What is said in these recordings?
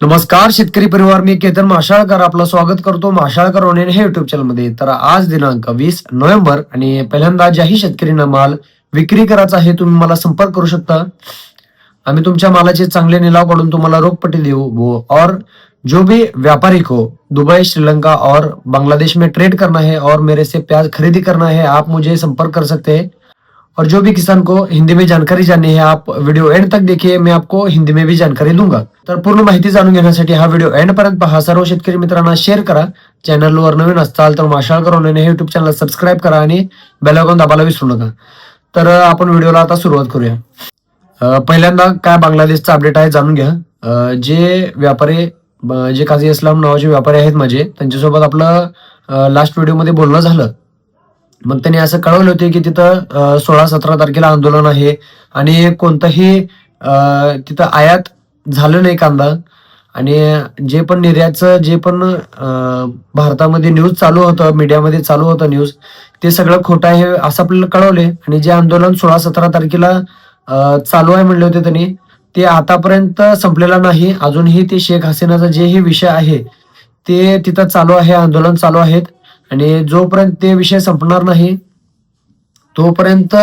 नमस्कार शेतकरी परिवार मी केतन माशाळकर. आपलं स्वागत करतो माशाळकर ऑनलाईन हे युट्यूब चॅनलमध्ये तर आज दिनांक वीस नोव्हेंबर आणि पहिल्यांदा ज्याही शेतकरीनं माल विक्री करायचा आहे तुम्ही मला संपर्क करू शकता. आम्ही तुमच्या मालाचे चांगले निलाव काढून तुम्हाला रोखपट्टी देऊ वो और जो भी व्यापारी को दुबई श्रीलंका और बांग्लादेश में ट्रेड करना है और मेरे से प्याज खरीदी करना है आप मुझे संपर्क कर सकते हैं. और जो भी किसान को हिंदी में जानकारी जाननी है आप वीडियो एंड तक देखिए मैं आपको हिंदी में भी जानकारी दूंगा। तर पूर्ण माहिती जाणून घेण्यासाठी हा व्हिडिओ एंड पर्यंत पहा. सर्व शेतकरी मित्रांना शेअर करा. चॅनलवर नवीन असताल तर माशाळकर करून हे युट्यूब चॅनल सबस्क्राईब करा आणि बेल दाबायला विसरू नका. तर आपण व्हिडिओला आता सुरुवात करूया. पहिल्यांदा काय बांगलादेशचा अपडेट आहे जाणून घ्या. जे व्यापारी जे काझी इस्लाम नावाचे व्यापारी आहेत माझे त्यांच्यासोबत आपलं लास्ट व्हिडिओमध्ये बोलणं झालं. मग त्यांनी असं कळवलं होते की तिथं सोळा सतरा तारखेला आंदोलन आहे आणि कोणतंही तिथं आयात झालं नाही कांदा. आणि जे पण निर्यातचं जे पण भारतामध्ये न्यूज चालू होतं मीडियामध्ये चालू होतं न्यूज ते सगळं खोटं आहे असं आपल्याला कळवले. आणि जे आंदोलन सोळा सतरा तारखेला चालू आहे म्हणले होते त्यांनी ते आतापर्यंत संपलेलं नाही. अजूनही ते शेख हसीनाचा जे हे विषय आहे ते तिथं चालू आहे आंदोलन चालू आहेत. आणि जोपर्यंत ते विषय संपणार नाही तोपर्यंत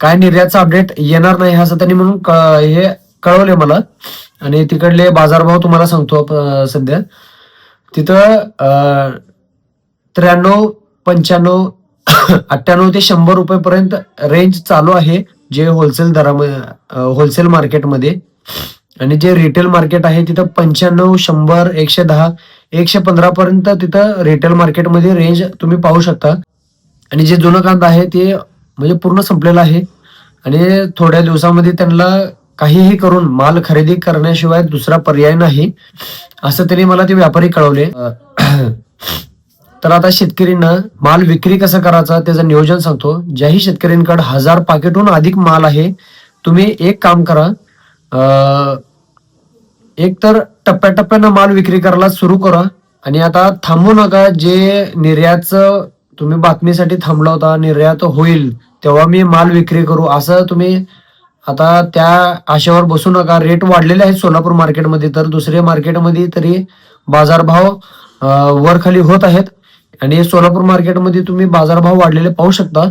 काय निर्यातचा अपडेट येणार नाही असं त्यांनी म्हणून हे कळवले मला. आणि तिकडले बाजारभाव तुम्हाला सांगतो सध्या. तिथं त्र्याण्णव पंच्याण्णव अठ्ठ्याण्णव ते शंभर रुपयेपर्यंत रेंज चालू आहे जे होलसेल दरामध्ये होलसेल मार्केटमध्ये आणि जे रिटेल मार्केट आहे तिथं पंच्याण्णव शंभर एकशे दहा एकशे पंधरा पर्यंत तिथं रिटेल मार्केटमध्ये रेंज तुम्ही पाहू शकता. आणि जे जुनं कांदा आहे ते म्हणजे पूर्ण संपलेलं आहे. आणि थोड्या दिवसामध्ये त्यांना काहीही करून माल खरेदी करण्याशिवाय दुसरा पर्याय नाही. असं त्यांनी मला ते व्यापारी कळवले. तर आता शेतकऱ्यांना माल विक्री कसं करायचा त्याचं नियोजन सांगतो. ज्याही शेतकऱ्यांकडे हजार पाकिटहून अधिक माल आहे तुम्ही एक काम करा. एक तर टप्प्याटप्प्यानं माल विक्री करायला सुरू करा. आणि आता थांबू नका जे निर्यातचं तुम्ही बातमीसाठी थांबला होता निर्यात होईल तेव्हा मी माल विक्री करू. असं तुम्ही आता त्या आशेवर बसू नका. रेट वाढलेले आहेत सोलापूर मार्केटमध्ये तर दुसऱ्या मार्केटमध्ये तरी बाजारभाव वर खाली होत आहेत. आणि सोलापूर मार्केटमध्ये तुम्ही बाजारभाव वाढलेले पाहू शकता.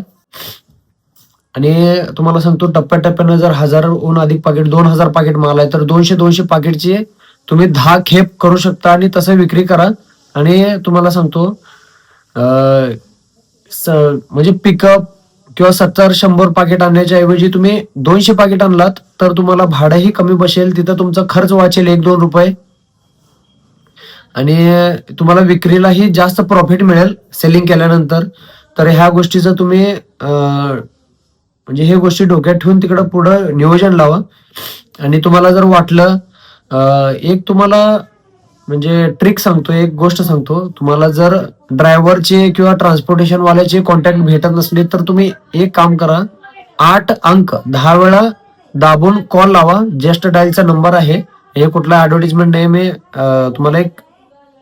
आणि तुम्हाला सांगतो टप्प्याटप्प्यानं जर हजारहून अधिक पाकिट दोन हजार पाकिट माल आहे तर दोनशे दोनशे पाकिटचे तुम्ही दहा खेप करू शकता आणि तसं विक्री करा. आणि तुम्हाला सांगतो स- म्हणजे पिकअप किंवा सत्तर शंभर पाकिट आणण्याच्या ऐवजी तुम्ही दोनशे पाकिट आणलात तर तुम्हाला भाडंही कमी बसेल. तिथं तुमचा खर्च वाचेल एक दोन रुपये. आणि तुम्हाला विक्रीलाही जास्त प्रॉफिट मिळेल सेलिंग केल्यानंतर. तर ह्या गोष्टीचं तुम्ही म्हणजे हे गोष्टी डोक्यात ठेवून तिकडं पुढं नियोजन लावा. आणि तुम्हाला जर वाटलं एक तुम्हाला म्हणजे ट्रिक सांगतो एक गोष्ट सांगतो. तुम्हाला जर ड्रायव्हरचे किंवा ट्रान्सपोर्टेशन वाल्याचे कॉन्टॅक्ट भेटत नसले तर तुम्ही एक काम करा आठ अंक दहा वेळा दाबून कॉल लावा. जस्ट डायलचा नंबर आहे. हे कुठला ऍडव्हर्टिजमेंट नाही मी तुम्हाला एक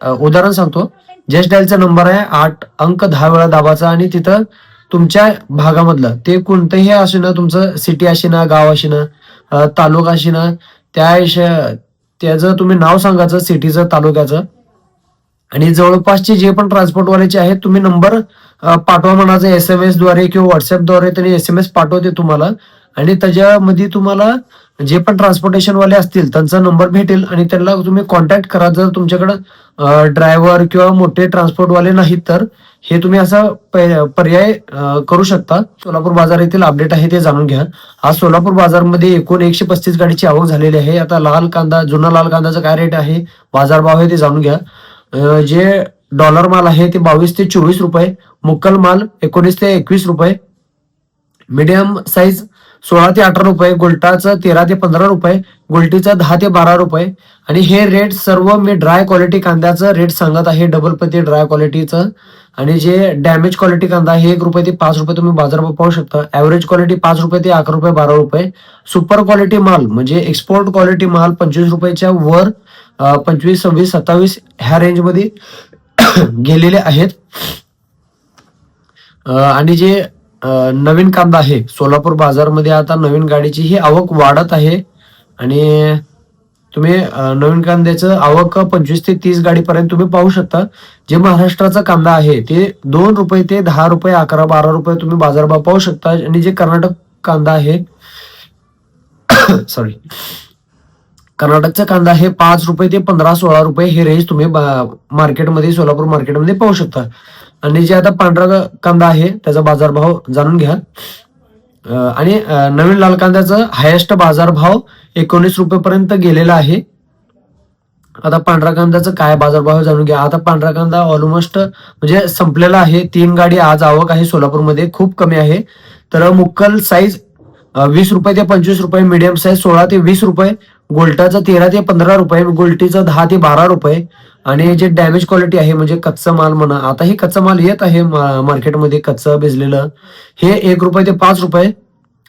उदाहरण सांगतो. जस्ट डायलचा नंबर आहे आठ अंक दहा वेळा दाबाचा आणि तिथं तुमच्या भागामधलं ते कोणतंही असे ना तुमचं सिटी अशी ना गाव अशी ना तालुका अशी ना त्या त्याचं तुम्ही नाव सांगायचं सिटीचं तालुक्याचं. आणि जवळपासचे जे पण ट्रान्सपोर्टवाल्याचे आहेत तुम्ही नंबर पाठवा म्हणायचं एस एम एसद्वारे किंवा व्हॉट्सअपद्वारे त्यांनी एस एम एस पाठवते तुम्हाला. आणि त्याच्यामध्ये तुम्हाला जे पण ट्रान्सपोर्टेशन वाले असतील त्यांचा नंबर भेटेल आणि त्यांना तुम्ही कॉन्टॅक्ट करा. जर तुमच्याकडे ड्रायव्हर किंवा मोठे ट्रान्सपोर्ट वाले नाहीत तर हे तुम्ही असा प- पर्याय करू शकता. सोलापूर बाजार येथील अपडेट आहे ते जाणून घ्या. आज सोलापूर बाजारमध्ये एकूण एकशे पस्तीस गाडीची आवक झालेली आहे. आता लाल कांदा जुना लाल कांद्याचा काय रेट आहे? बाजारभाव आहे ते जाणून घ्या. जे डॉलर माल आहे ते बावीस ते चोवीस रुपये. मुक्कल माल एकोणीस ते एकवीस रुपये. मीडियम साईज सोळा ते अठरा रुपये गोल्टाचं तेरा ते पंधरा रुपये गोल्टीचं दहा ते बारा रुपये. आणि हे रेट सर्व मी ड्राय क्वालिटी कांद्याचं रेट सांगत आहे डबल पती ड्राय क्वालिटीचं. आणि जे डॅमेज क्वालिटी कांदा आहे एक रुपये ते पाच रुपये तुम्ही बाजारभाव पाहू शकता. ॲव्हरेज क्वालिटी पाच रुपये ते अकरा रुपये बारा रुपये. सुपर क्वालिटी माल म्हणजे एक्सपोर्ट क्वालिटी माल पंचवीस रुपयाच्या वर पंचवीस सव्वीस सत्तावीस ह्या रेंजमध्ये गेलेले आहेत. आणि जे नवीन कांदा आहे. सोलापूर बाजारमध्ये आता नवीन गाडीची ही आवक वाढत आहे. आणि तुम्ही नवीन कांद्याचं आवक पंचवीस ते तीस गाडीपर्यंत तुम्ही पाहू शकता. जे महाराष्ट्राचा कांदा आहे ते दोन रुपये ते दहा रुपये अकरा बारा रुपये तुम्ही बाजारभाव पाहू शकता. आणि जे कर्नाटक कांदा आहे सॉरी कर्नाटकचा कांदा हे पाच रुपये ते पंधरा सोळा रुपये हे रेंज तुम्ही मार्केटमध्ये सोलापूर मार्केटमध्ये पाहू शकता. आणि जे आता पांढरा कांदा आहे त्याचा बाजारभाव जाणून घ्या आणि नवीन लाल कांद्याचा हायेस्ट बाजारभाव एकोणीस रुपये पर्यंत गेलेला आहे. आता पांढरा कांद्याचं काय बाजारभाव जाणून घ्या. आता पांढरा कांदा ऑलमोस्ट म्हणजे संपलेला आहे. तीन गाडी आज आवक आहे सोलापूरमध्ये. खूप कमी आहे. तर मुक्कल साईज वीस रुपये ते पंचवीस रुपये मिडियम साईज सोळा ते वीस रुपये गोल्टाचं तेरा ते पंधरा रुपये गोल्टीचं दहा ते बारा रुपये. आणि जे डॅमेज क्वालिटी आहे म्हणजे कच्चा माल म्हणा आता हे कच्चा माल येत आहे मार्केटमध्ये कच्चं भिजलेलं. हे एक रुपये ते पाच रुपये.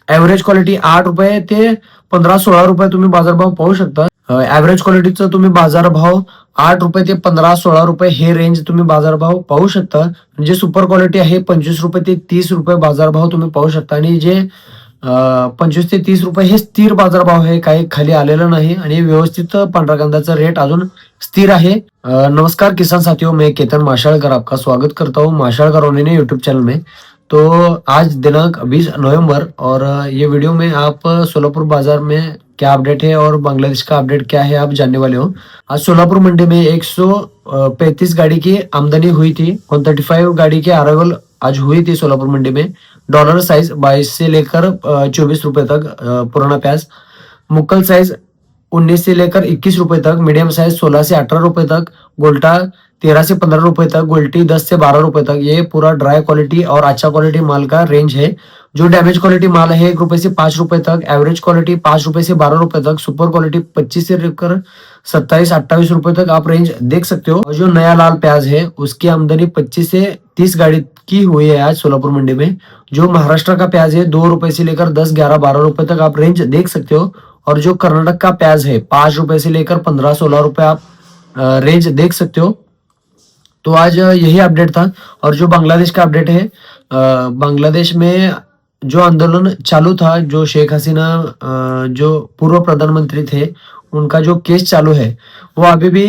ऍव्हरेज क्वालिटी आठ रुपये ते पंधरा सोळा रुपये तुम्ही बाजारभाव पाहू शकता. ऍव्हरेज क्वालिटीचं तुम्ही बाजारभाव आठ रुपये ते पंधरा सोळा रुपये हे रेंज तुम्ही बाजारभाव पाहू शकता. म्हणजे सुपर क्वालिटी आहे पंचवीस रुपये ते तीस रुपये बाजारभाव तुम्ही पाहू शकता. आणि जे पंचवीस ते तीस रुपये हे स्थिर बाजारभाव आहे. काही खाली आलेलं नाही आणि व्यवस्थित पांढरा कांद्याचा रेट अजून स्थिर आहे. नमस्कार किसान साथियों मैं केतन माशाळकर आपका स्वागत करता हूँ माशाळकर ओनिने यूट्यूब चैनल में. तो आज दिनांक 20 नवंबर और ये वीडियो में आप सोलापुर बाजार में क्या अपडेट है और बांग्लादेश का अपडेट क्या है आप जानने वाले हो। आज सोलापुर मंडी में 135 गाड़ी की आमदनी हुई थी। 135 गाड़ी के अराइवल आज हुई थी सोलापुर मंडी में। डॉलर साइज़ 22 से लेकर चौबीस रुपए तक पुराना प्याज। मुक्कल साइज़ 19 से लेकर 21 रुपए तक मीडियम साइज़ 16 से 18 रुपए तक, गोल्टा 13 से 15 रुपए तक, गोल्टी 10 से 12 रुपए तक। ये पूरा ड्राई क्वालिटी और अच्छा क्वालिटी माल का रेंज है। जो डैमेज क्वालिटी माल है, एक रुपए से पाँच रुपए तक एवरेज क्वालिटी पाँच रुपए से बारह रुपए तक सुपर क्वालिटी पच्चीस से लेकर सत्ताईस, अट्ठाईस रुपए तक आप रेंज देख सकते हो। जो नया लाल प्याज है, उसकी आमदनी पच्चीस से तीस गाड़ी की हुई है आज सोलापुर मंडी में, जो महाराष्ट्र का प्याज है, दो रुपए से लेकर दस, ग्यारह, बारह रुपए तक आप रेंज देख सकते हो। और जो कर्नाटक का प्याज है, पाँच रुपए से लेकर पंद्रह, सोलह रुपए आप रेंज देख सकते हो। तो आज यही अपडेट था। और जो बांग्लादेश का अपडेट है बांग्लादेश में जो आंदोलन चालू था, जो शेख हसीना जो पूर्व प्रधानमंत्री थे, उनका जो केस चालू है, वो अभी भी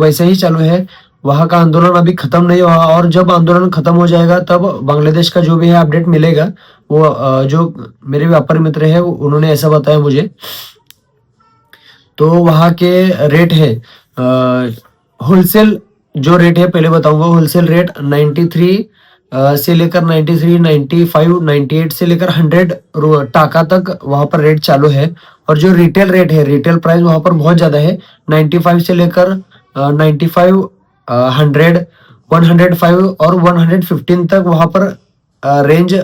वैसे ही चालू है। वहाँ का आंदोलन अभी खत्म नहीं हुआ और जब आंदोलन खत्म हो जाएगा तब बांग्लादेश का जो भी है अपडेट मिलेगा। वो जो मेरे व्यापारी मित्र है उन्होंने ऐसा बताया मुझे। तो वहाँ के रेट है होलसेल जो रेट है पहले बताऊँगा होलसेल रेट 93 से लेकर 93, 95, 98 से लेकर 100 टाका तक वहाँ पर रेट चालू है। और जो रिटेल रेट है रिटेल प्राइस वहाँ पर बहुत ज़्यादा है। 95 से लेकर अ, 95, अ, 100, 105 और 115 तक वहाँ पर रेंज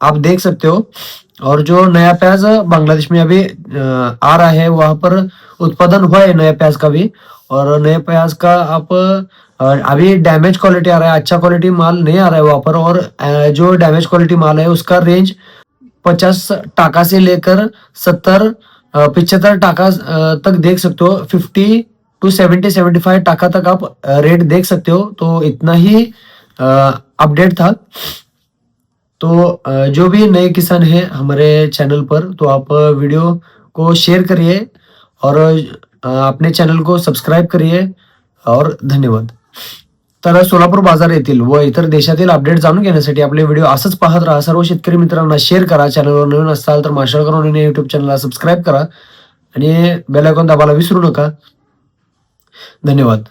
आप देख सकते हो। और जो नया प्याज बांग्लादेश में अभी आ रहा है वहाँ पर उत्पादन हुआ है नया प्याज का भी। और नए प्याज का आप अभी डैमेज क्वालिटी आ रहा है अच्छा क्वालिटी माल नहीं आ रहा है वहाँ पर। और जो डैमेज क्वालिटी माल है उसका रेंज पचास टाका से लेकर सत्तर पिछहत्तर टाका तक देख सकते हो। Fifty to seventy seventy five टाका तक आप रेट देख सकते हो। तो इतना ही अपडेट था। तो जो भी नए किसान हैं हमारे चैनल पर तो आप वीडियो को शेयर करिए और अपने चॅनल को सबस्क्राईब करिए और धन्यवाद। तर सोलापूर बाजार येथील व इतर देशातील अपडेट जाणून घेण्यासाठी आपले व्हिडिओ असंच पाहत राहा. सर्व शेतकरी मित्रांना शेअर करा. चॅनलवर नवीन असाल तर माशाळ करून युट्यूब चॅनलला सबस्क्राईब करा. आणि बेल आयकॉन दाबायला विसरू नका. धन्यवाद.